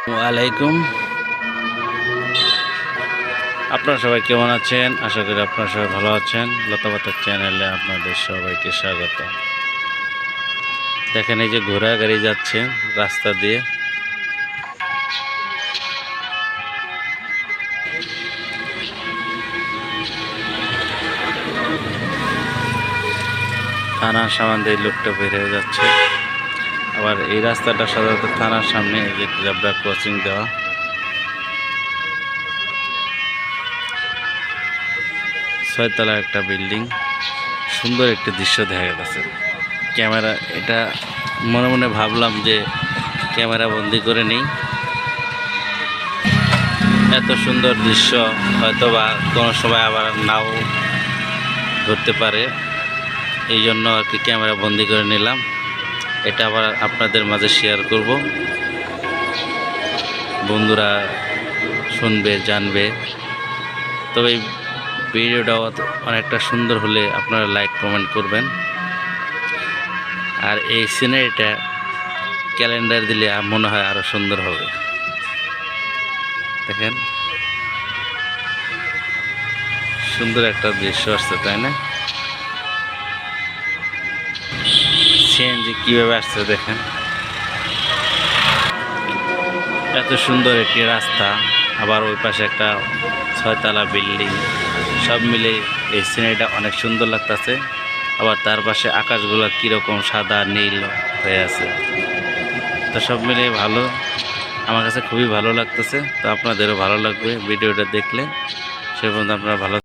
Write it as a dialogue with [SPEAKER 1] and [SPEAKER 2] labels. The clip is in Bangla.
[SPEAKER 1] আলাইকুম আপনারা সবাই কেমন আছেন? আশা করি আপনারা সবাই ভালো আছেন। লতাপাতার চ্যানেলে আপনাদের সবাইকে স্বাগত। দেখেন, এই যে ঘোড়া গাড়ি যাচ্ছে রাস্তা দিয়ে। থানার সামান দিয়ে লোকটা বের হয়ে যাচ্ছে। আবার এই রাস্তাটা সাধারণত থানার সামনে যে জেব্রা ক্রসিং দেওয়া। ছয়তলা একটা বিল্ডিং। সুন্দর একটি দৃশ্য দেখা গেছে ক্যামেরা, এটা মনে মনে ভাবলাম যে ক্যামেরা বন্দি করে নেই। এত সুন্দর দৃশ্য হয়তো বা কোনো সময় আবার নাও ধরতে পারে। এই জন্য আর কি ক্যামেরা বন্দি করে নিলাম। এটা আবার আপনাদের মাঝে শেয়ার করব। বন্ধুরা শুনবে, জানবে। তবে এই ভিডিওটা অনেকটা সুন্দর হলে আপনারা লাইক কমেন্ট করবেন। আর এই সিনারিটা ক্যালেন্ডার দিলে মনে হয় আরও সুন্দর হবে। দেখেন। সুন্দর একটা দৃশ্য আসছে, তাই না? সিএনজি কীভাবে আসছে দেখেন। এত সুন্দর একটি রাস্তা, আবার ওই পাশে একটা ছয়তলা বিল্ডিং, সব মিলে এই সিনারিটা অনেক সুন্দর লাগতেছে। আবার তার পাশে আকাশগুলো কীরকম সাদা, নীল হয়ে আছে। তো সব মিলে ভালো, আমার কাছে খুবই ভালো লাগতেছে। তো আপনাদেরও ভালো লাগবে ভিডিওটা দেখলে। সে পর্যন্ত আপনারা ভালো